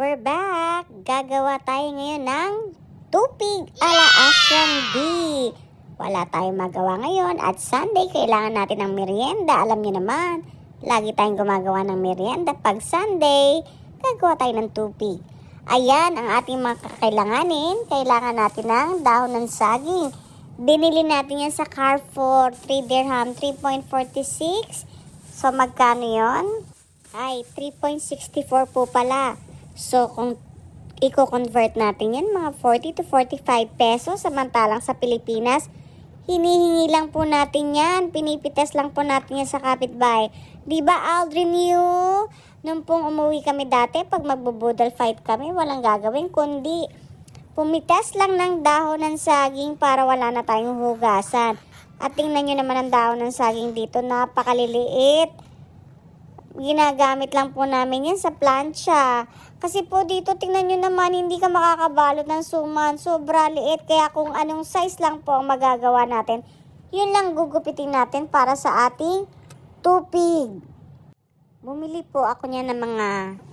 We're back! Gagawa tayo ngayon ng tupig ala Asian D. Wala tayong magawa ngayon at Sunday kailangan natin ng merienda. Alam niyo naman, lagi tayong gumagawa ng merienda. Pag Sunday, gagawa tayo ng tupig. Ayan ang ating mga kakailanganin. Kailangan natin ng dahon ng saging. Binili natin yan sa Carrefour, 3 dirham, 3.46. So magkano yon? Ay, 3.64 po pala. So, kung i-convert natin yan, mga 40 to 45 pesos. Samantalang sa Pilipinas, hinihingi lang po natin yan. Pinipitas lang po natin yan sa kapitbahay. Di ba, Aldrin, you? Nung pong umuwi kami dati, pag magbubudal fight kami, walang gagawin, kundi pumitas lang ng dahon ng saging para wala na tayong hugasan. At tingnan nyo naman ang dahon ng saging dito, napakaliliit ginagamit lang po namin yan sa plancha. Kasi po dito, tingnan nyo naman, hindi ka makakabalot ng suman. Sobra liit. Kaya kung anong size lang po ang magagawa natin, yun lang gugupitin natin para sa ating tupig. Bumili po ako niya ng mga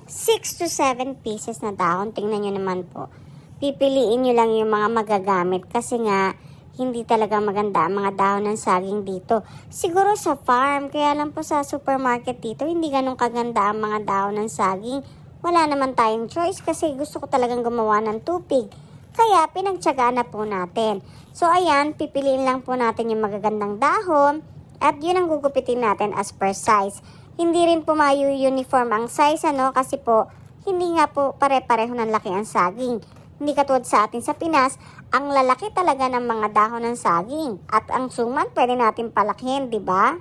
6 to 7 pieces na dahon. Tingnan nyo naman po. Pipiliin nyo lang yung mga magagamit kasi nga, hindi talaga maganda ang mga dahon ng saging dito. Siguro sa farm, kaya lang po sa supermarket dito, hindi ganun kaganda ang mga dahon ng saging. Wala naman tayong choice kasi gusto ko talagang gumawa ng tupig. Kaya pinagtsagaan na po natin. So ayan, pipiliin lang po natin yung magagandang dahon at yun ang gugupitin natin as per size. Hindi rin po mayu-uniform ang size ano kasi po hindi nga po pare-pareho ng laki ang saging. Hindi katulad sa atin sa Pinas, ang lalaki talaga ng mga dahon ng saging. At ang suman, pwede natin palakihin, di ba?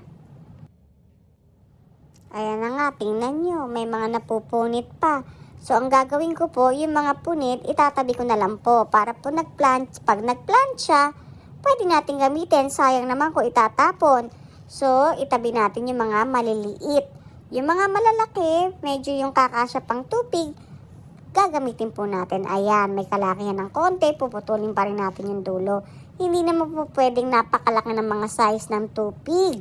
Ayan na nga, tingnan nyo, may mga napupunit pa. So, ang gagawin ko po, yung mga punit, itatabi ko na lang po para po nagplant, pag nagplant siya, pwede natin gamitin. Sayang naman kung itatapon. So, itabi natin yung mga maliliit. Yung mga malalaki, medyo yung kakasya pang tupig, gagamitin po natin. Ayan, may kalakihan ng konti, puputulin pa rin natin yung dulo. Hindi naman po pwedeng napakalaki ng mga size ng tupig.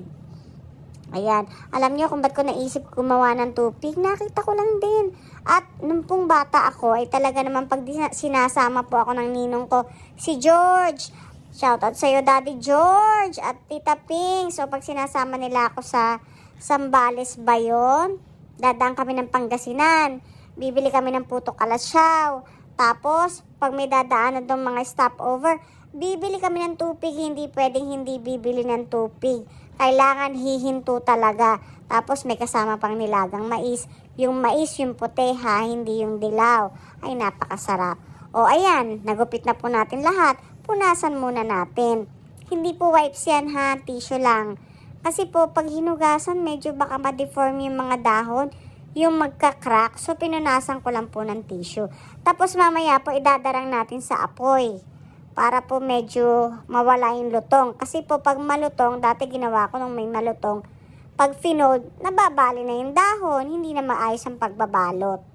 Ayan, alam niyo kung ba't ko naisip gumawa ng tupig? Nakita ko lang din. At nung pong bata ako, ay talaga naman pag sinasama po ako ng ninong ko, si George. Shoutout sa'yo, Daddy George at Tita Ping. So, pag sinasama nila ako sa Sambales ba yun? Dadaan kami ng Pangasinan bibili kami ng puto kalasyaw. Tapos, pag may dadaanan doon mga stopover, bibili kami ng tupig, hindi pwedeng hindi bibili ng tupig. Kailangan hihinto talaga. Tapos may kasama pang nilagang mais. Yung mais, yung puti ha, hindi yung dilaw. Ay, napakasarap. O ayan, nagupit na po natin lahat. Punasan muna natin. Hindi po wipes yan ha, tissue lang. Kasi po, pag hinugasan, medyo baka ma-deform yung mga dahon yung magka-crack. So, pinunasan ko lang po ng tissue. Tapos, mamaya po, idadarang natin sa apoy. Para po medyo mawala yung lutong. Kasi po, pag malutong, dati ginawa ko nung may malutong, pag finold, nababali na yung dahon. Hindi na maayos ang pagbabalot.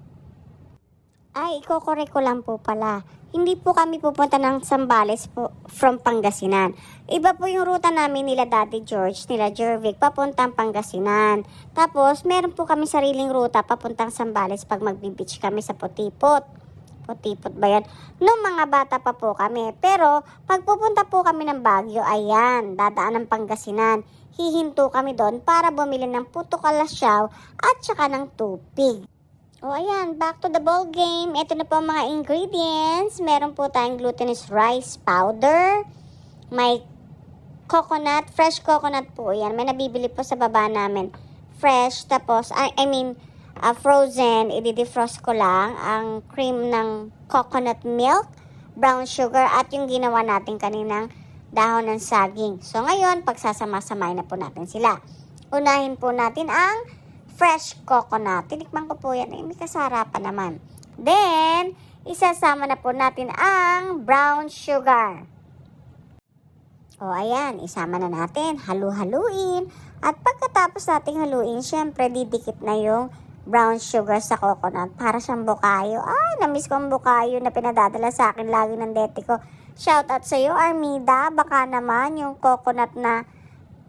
Ay, ikokore ko lang po pala. Hindi po kami pupunta ng Sambales po from Pangasinan. Iba po yung ruta namin nila Daddy George, nila Jervic, papuntang Pangasinan. Tapos, meron po kami sariling ruta papuntang Sambales pag magbi-beach kami sa Potipot. Potipot ba yan? Noong mga bata pa po kami. Pero, pag pupunta po kami ng Baguio, ayan, dadaan ng Pangasinan. Hihinto kami doon para bumili ng puto kalasyaw at saka ng tupig. O ayan, back to the ball game. Ito na po ang mga ingredients. Meron po tayong glutinous rice powder. May coconut, fresh coconut po yan. May nabibili po sa baba namin. Fresh, tapos, I, I mean, uh, frozen. I-defrost ko lang ang cream ng coconut milk, brown sugar, at yung ginawa natin kaninang dahon ng saging. So ngayon, pagsasama-samay na po natin sila. Unahin po natin ang fresh coconut. Tinikman ko po yan. Eh, may kasara pa naman. Then, isasama na po natin ang brown sugar. O ayan, isama na natin. Halu-haluin. At pagkatapos nating haluin, syempre didikit na yung brown sugar sa coconut para siyang bukayo. Ay, namiss ko ang bukayo na pinadadala sa akin lagi ng dete ko. Shout out sa iyo, Armida. Baka naman yung coconut na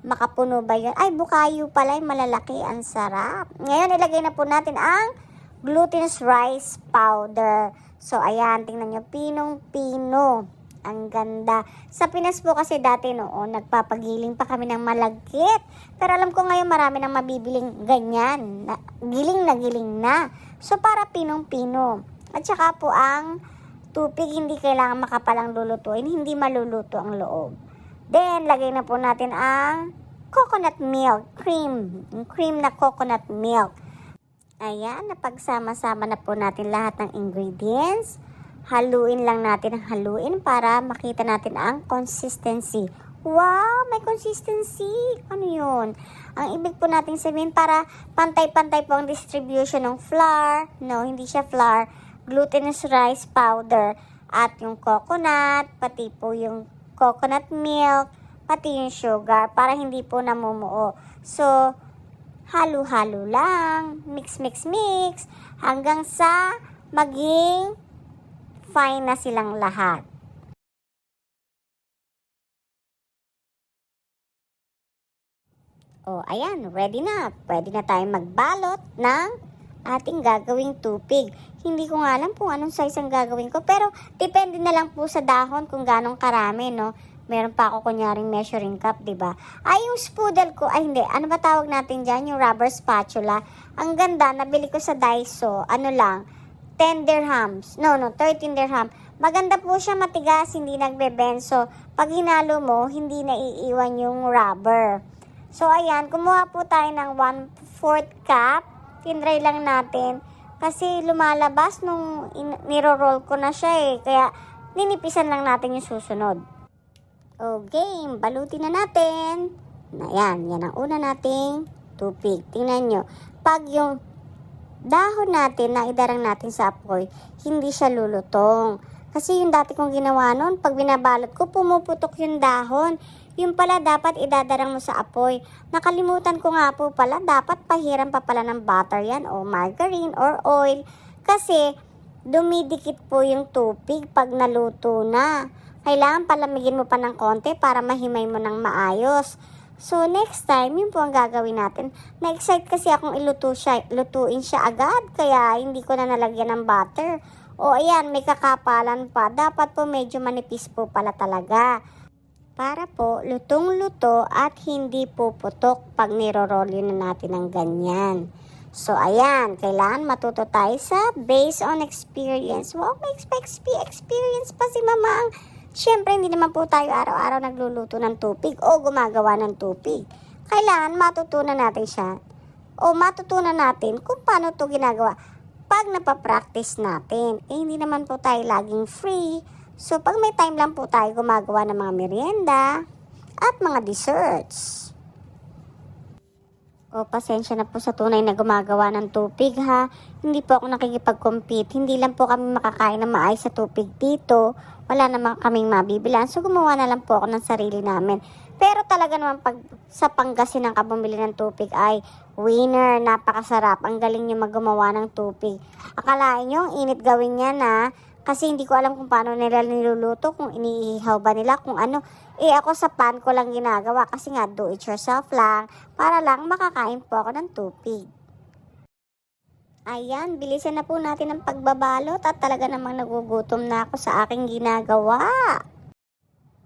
makapuno ba yun? Ay, bukayo pala, yung malalaki. Ang sarap. Ngayon, ilagay na po natin ang glutinous rice powder. So, ayan, tingnan nyo, pinong-pino. Ang ganda. Sa Pinas po kasi dati noon, nagpapagiling pa kami ng malagkit. Pero alam ko ngayon marami nang mabibiling ganyan. Na, giling na giling na. So, para pinong-pino. At saka po ang tupig, hindi kailangan makapalang lulutuin. Hindi maluluto ang loob. Then, lagay na po natin ang coconut milk, cream. Cream na coconut milk. Ayan, napagsama-sama na po natin lahat ng ingredients. Haluin lang natin ang haluin para makita natin ang consistency. Wow, may consistency. Ano yun? Ang ibig po natin sabihin para pantay-pantay po ang distribution ng flour. No, hindi siya flour. Glutinous rice powder. At yung coconut, pati po yung coconut milk, pati yung sugar para hindi po namumuo. So, halo-halo lang, mix, mix, mix, hanggang sa maging fine na silang lahat. O, ayan, ready na. Pwede na tayong magbalot ng ating gagawing tupig. Hindi ko nga alam kung anong size ang gagawin ko, pero depende na lang po sa dahon kung ganong karami, no? Meron pa ako kunyaring measuring cup, di ba? Ay, yung spoodle ko, ay hindi, ano ba tawag natin dyan? Yung rubber spatula. Ang ganda, nabili ko sa Daiso, ano lang, 10 dirhams. No, no, 13 dirham. Maganda po siya matigas, hindi nagbe-bend. So, pag hinalo mo, hindi na iiwan yung rubber. So, ayan, kumuha po tayo ng 1-4 cup. Tinry lang natin. Kasi lumalabas nung niro-roll ko na siya eh. Kaya, ninipisan lang natin yung susunod. Okay, balutin na natin. Na yan, yan ang una nating tupig. Tingnan nyo. Pag yung dahon natin na idarang natin sa apoy, hindi siya lulutong. Kasi yung dati kong ginawa noon, pag binabalot ko, pumuputok yung dahon. Yung pala dapat idadarang mo sa apoy. Nakalimutan ko nga po pala, dapat pahiram pa pala ng butter yan o margarine or oil. Kasi dumidikit po yung tupig pag naluto na. Kailangan palamigin mo pa ng konti para mahimay mo ng maayos. So, next time, yun po ang gagawin natin. Na-excite kasi akong iluto siya, lutuin siya agad, kaya hindi ko na nalagyan ng butter. O, ayan, may kakapalan pa. Dapat po medyo manipis po pala talaga. Para po, lutong-luto at hindi po putok pag nirorolyo na natin ng ganyan. So, ayan, kailangan matuto tayo sa based on experience. Wow, may expe- experience pa si Mama ang Siyempre, hindi naman po tayo araw-araw nagluluto ng tupig o gumagawa ng tupig. Kailangan matutunan natin siya o matutunan natin kung paano to ginagawa pag napapractice natin. Eh, hindi naman po tayo laging free. So, pag may time lang po tayo gumagawa ng mga merienda at mga desserts. O, pasensya na po sa tunay na gumagawa ng tupig ha. Hindi po ako nakikipag-compete. Hindi lang po kami makakain na maayos sa tupig dito. Wala naman kaming mabibilan. So, gumawa na lang po ako ng sarili namin. Pero talaga naman pag sa Pangasinan ka bumili ng tupig ay winner, napakasarap. Ang galing niyo maggumawa ng tupig. Akalain niyo, ang init gawin niya na kasi hindi ko alam kung paano nila niluluto, kung iniihaw ba nila, kung ano. Eh ako sa pan ko lang ginagawa kasi nga do it yourself lang para lang makakain po ako ng tupig. Ayan, bilisan na po natin ang pagbabalot at talaga namang nagugutom na ako sa aking ginagawa.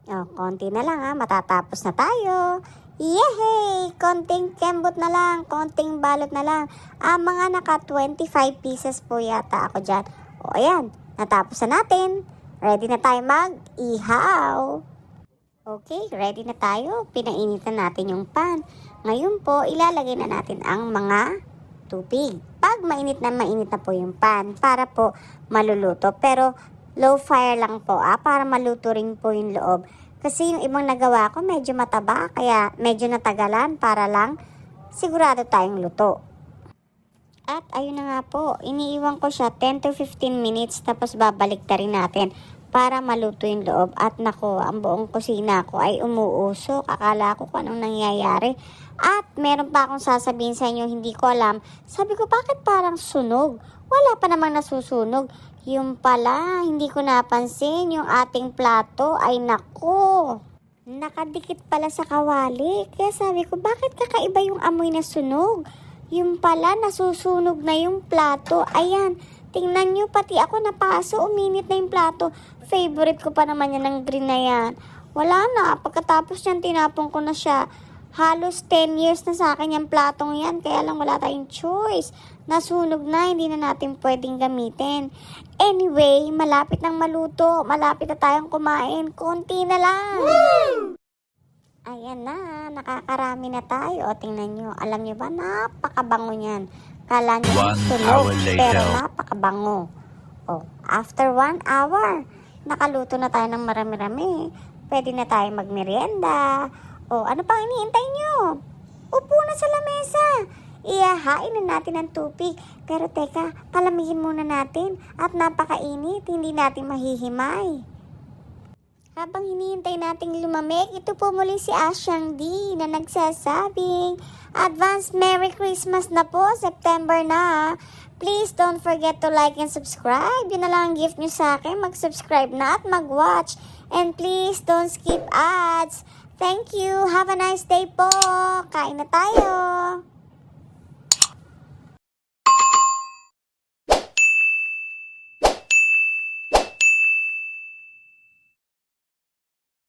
Oh, konti na lang ha, matatapos na tayo. Yehey! Konting kembot na lang, konting balot na lang. Ah, mga naka 25 pieces po yata ako dyan. O, ayan, natapos na natin. Ready na tayo mag-ihaw. Okay, ready na tayo. Pinainitan natin yung pan. Ngayon po, ilalagay na natin ang mga tubig. Pag mainit na mainit na po yung pan, para po maluluto. Pero low fire lang po, ah, para maluto rin po yung loob. Kasi yung ibang nagawa ko medyo mataba, kaya medyo natagalan para lang sigurado tayong luto. At ayun na nga po, iniiwan ko siya 10 to 15 minutes tapos babalik na rin natin para maluto yung loob. At nako, ang buong kusina ko ay umuusok. Akala ko kung anong nangyayari. At meron pa akong sasabihin sa inyo, hindi ko alam. Sabi ko, bakit parang sunog? Wala pa namang nasusunog. Yung pala, hindi ko napansin. Yung ating plato ay nako. Nakadikit pala sa kawali. Kaya sabi ko, bakit kakaiba yung amoy na sunog? Yung pala, nasusunog na yung plato. Ayan, tingnan nyo, pati ako napaso, uminit na yung plato. Favorite ko pa naman yan ng green na yan. Wala na, pagkatapos yan, tinapon ko na siya. Halos 10 years na sa akin yung platong yan, kaya lang wala tayong choice. Nasunog na, hindi na natin pwedeng gamitin. Anyway, malapit nang maluto, malapit na tayong kumain, konti na lang. Ayan na, nakakarami na tayo. O, tingnan nyo. Alam nyo ba, napakabango niyan. Kala nyo later. pero napakabango. O, after one hour, nakaluto na tayo ng marami-rami. Pwede na tayo magmerienda. O, ano pang iniintay nyo? Upo na sa lamesa. Iyahain na natin ang tubig. Pero teka, palamigin muna natin. At napakainit, hindi natin mahihimay. Habang hinihintay nating lumamig, ito po muli si Asyang D na nagsasabing, Advance Merry Christmas na po, September na. Please don't forget to like and subscribe. Yun na lang ang gift nyo sa akin. Mag-subscribe na at mag-watch. And please don't skip ads. Thank you. Have a nice day po. Kain na tayo.